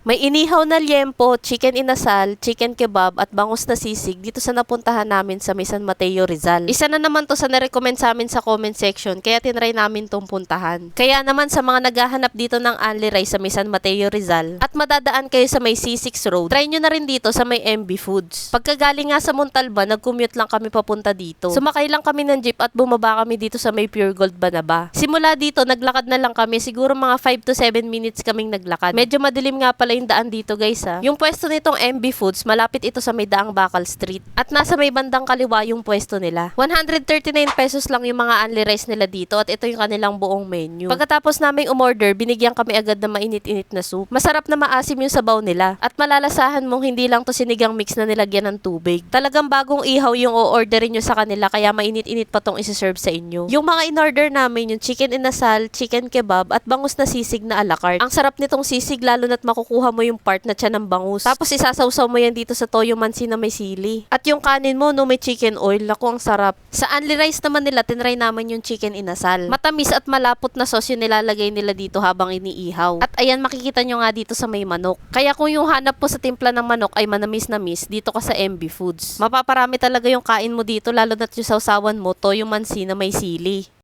May inihaw na liempo, chicken inasal, chicken kebab at bangus na sisig dito sa napuntahan namin sa may San Mateo Rizal. Isa na naman to sa narecommend sa amin sa comment section kaya tinry namin tong puntahan. Kaya naman sa mga naghahanap dito ng Only Rice sa may San Mateo Rizal at madadaan kayo sa may C6 Road, try nyo na rin dito sa may MB Foods. Pagkagaling nga sa Montalba, nag-commute lang kami papunta dito. Sumakay lang kami ng jeep at bumaba kami dito sa may Pure Gold Banaba. Simula dito, naglakad na lang kami. Siguro mga 5 to 7 minutes kaming naglakad. Medyo madilim nga pala yung daan dito guys ha. Yung pwesto nitong MB Foods, malapit ito sa may daang Bakal Street. At nasa may bandang kaliwa yung pwesto nila. 139 pesos lang yung mga only rice nila dito at ito yung kanilang buong menu. Pagkatapos naming umorder, binigyan kami agad ng mainit-init na soup. Masarap na maasim yung sabaw nila. At malalasahan mong hindi lang to sinigang mix na nilagyan ng tubig. Talagang bagong ihaw yung o-orderin nyo sa kanila kaya mainit-init pa tong isi-serve sa inyo. Yung mga in-order namin, yung chicken inasal, chicken kebab at bangus na sisig na a la carte. Ang sarap nitong sisig lalo na't makukuha mo yung part na tiyan ng bangus. Tapos isasawsaw mo yan dito sa toyo mansi na may sili. At yung kanin mo no may chicken oil, naku ang sarap. Sa only rice naman nila, tinry naman yung chicken inasal. Matamis at malapot na sauce yung nilalagay nila dito habang iniihaw. At ayan makikita nyo nga dito sa may manok. Kaya kung yung hanap po sa timpla ng manok ay manamis na miss, dito ka sa MB Foods. Mapaparami talaga yung kain mo dito lalo na't yung sausawan mo, toyo mansi na may sili.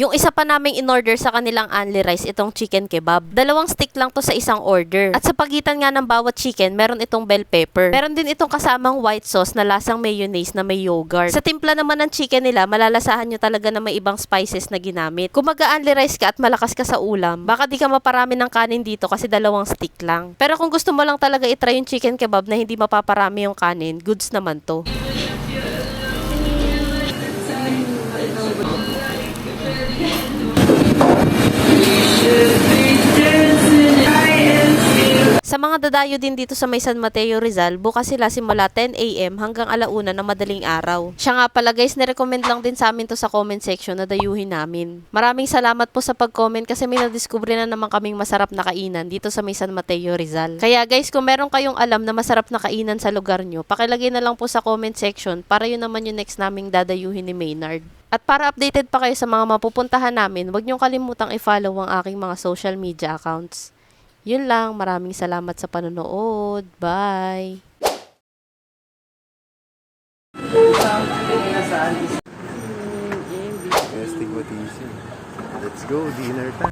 Yung isa pa naming in-order sa kanilang only rice, itong chicken kebab. Dalawang stick lang to sa isang order. At sa pagitan nga ng bawat chicken, meron itong bell pepper. Meron din itong kasamang white sauce na lasang mayonnaise na may yogurt. Sa timpla naman ng chicken nila, malalasahan nyo talaga na may ibang spices na ginamit. Kung mag-only rice ka at malakas ka sa ulam, baka di ka maparami ng kanin dito kasi dalawang stick lang. Pero kung gusto mo lang talaga itry yung chicken kebab na hindi mapaparami yung kanin, goods naman to. Sa mga dadayo din dito sa may San Mateo Rizal, bukas sila simula 10 a.m. hanggang alauna ng madaling araw. Siya nga pala guys, nirecommend lang din sa amin to sa comment section na dayuhin namin. Maraming salamat po sa pag-comment kasi may nadiskubre na naman kaming masarap na kainan dito sa may San Mateo Rizal. Kaya guys, kung meron kayong alam na masarap na kainan sa lugar nyo, pakilagay na lang po sa comment section para yun naman yung next naming dadayuhin ni Maynard. At para updated pa kayo sa mga mapupuntahan namin, huwag niyong kalimutang i-follow ang aking mga social media accounts. Yun lang, maraming salamat sa panonood. Bye! Let's go, dinner time.